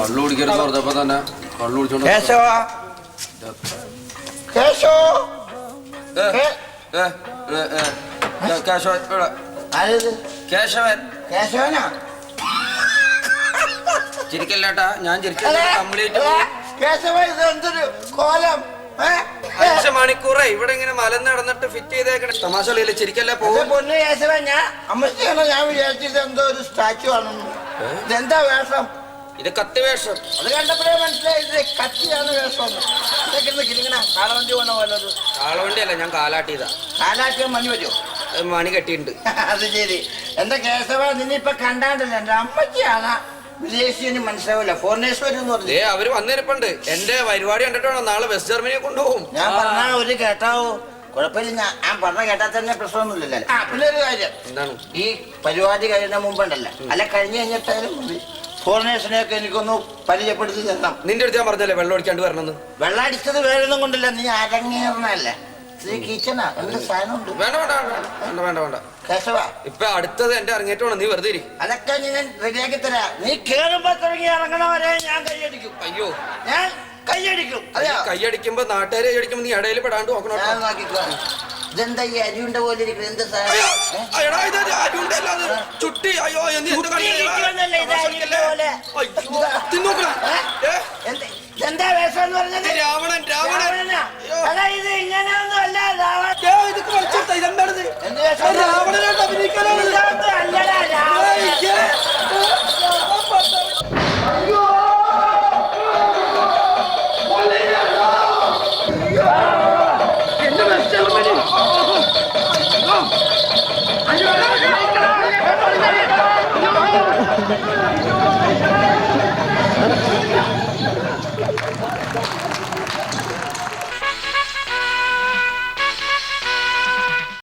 കള്ളു കുടിക്കരുത് പറഞ്ഞപ്പോ തന്നെ കള്ളു കുടിച്ചോണ്ട് കേശവ. കേശോ. കേശവൻ ഇവിടെ. ആരത്? കേശവൻ. കേശവനാ? ചിരിക്കല്ലേട്ടാ ഞാൻ അതെ, ചിരിക്കുന്നത് കംപ്ലീറ്റ്. അതെ, കേശവ ഇത് എന്തൊരു കോലം? ഏ? ഏ, അഞ്ച് മണിക്കൂറേ ഇവിടെ ഇങ്ങനെ മലന്ന് നടന്നിട്ട് ഫിറ്റ് ചെയ്തേക്കണ. തമാശ കളിയില്ല ചിരിക്കല്ലേ ഇത് പോകും പൊന്നു കേശവ ഞാൻ ഞാൻ വിചാരിച്ചത് എന്തോ ഒരു സ്റ്റാച്ചു ആണെന്ന്. ഇതെന്താ വേഷം? ഇത് കത്ത് വേഷം. അത് കണ്ടപ്പോഴേ മനസ്സിലായി ഇത് കത്തിയാണ് വേഷം. കിരിങ്ങണ കാളവണ്ടി പോണ പോലെ ഒരു കാളവണ്ടിയല്ല ഞാൻ കാലാട്ടിയതാ. കാലാട്ടിയ മണി വരുമോ മണി കെട്ടിയിട്ടുണ്ട്. അത് ശരി. എന്താ കേശവ നിന്നിപ്പൊ കണ്ടാണ്ടല്ലോ. എന്റെ അമ്മച്ചിയാണ്. വിദേശീയന് മനസ്സിലാവില്ല. ഫോറിനേഴ്സ് വരും പറഞ്ഞു. ദേ അവർ വന്നിരിപ്പുണ്ട്. എന്റെ പരിപാടി കണ്ടിട്ടോ നാളെ വെസ്റ്റ് ജർമ്മനിയെ കൊണ്ടുപോകും. ഞാൻ പറഞ്ഞാ ഒരു കേട്ടാവോ. കുഴപ്പമില്ല. ഞാൻ ഞാൻ പറഞ്ഞ കേട്ടാൽ തന്നെ പ്രശ്നമൊന്നുമില്ലല്ലോ. ആ പിന്നെ ഒരു കാര്യം. എന്താണ്? ഈ പരിപാടി കഴിയുന്ന മുമ്പുണ്ടല്ലോ. അല്ല കഴിഞ്ഞു കഴിഞ്ഞിട്ടായാലും മതി. ഫോറിനേഴ്സിനെയൊക്കെ എനിക്കൊന്ന് പരിചയപ്പെടുത്തി തരണം. നിന്റെ അടുത്ത് ഞാൻ പറഞ്ഞല്ലേ വെള്ളം ഒഴിക്കാണ്ട് വരണമെന്ന്? വെള്ളം അടിച്ചത് വേറൊന്നും കൊണ്ടില്ല. നീ അരങ്ങേറണല്ലേ ശ്രീ കിച്ചനാ എന്ത് സാധനമുണ്ട്? വേണ്ട വേണ്ട വേണ്ട വേണ്ട വേണ്ട കേശവ. ഇപ്പൊ അടുത്തത് എന്റെ അരങ്ങേറ്റമാണ്. നീ വെറുതെ ഇരി. അതൊക്കെ ഞാൻ റെഡിയാക്കി തരാ. നീ കേറുമ്പോ തുടങ്ങി ഇറങ്ങണവരെ ഞാൻ കൈയടിക്കും. അയ്യോ. ഞാൻ കൈയടിക്കും. അറിയാ? കൈയടിക്കുമ്പോ നാട്ടുകാരെ കൈയടിക്കുമ്പോ നീ ഇടയിൽ പെടാണ്ട് നോക്കണോ. നോക്കിക്കോ ഇതെന്താ ഈ അരിയുണ്ട പോലെ ഇരിക്കുന്നത് എന്ത് സാധനം ഏ? ഇത് ഒരു അരിയുണ്ടല്ല, ചുട്ടി അയ്യോ എന്ത് എന്ത്? ഇരിക്കുന്നതല്ലേ ഇത് അരിയുണ്ട പോലെ? അയ്യോ, തിന്നോക്കണം. ഏ? എന്താ ഇതെന്താ വേഷം എന്ന് പറഞ്ഞത്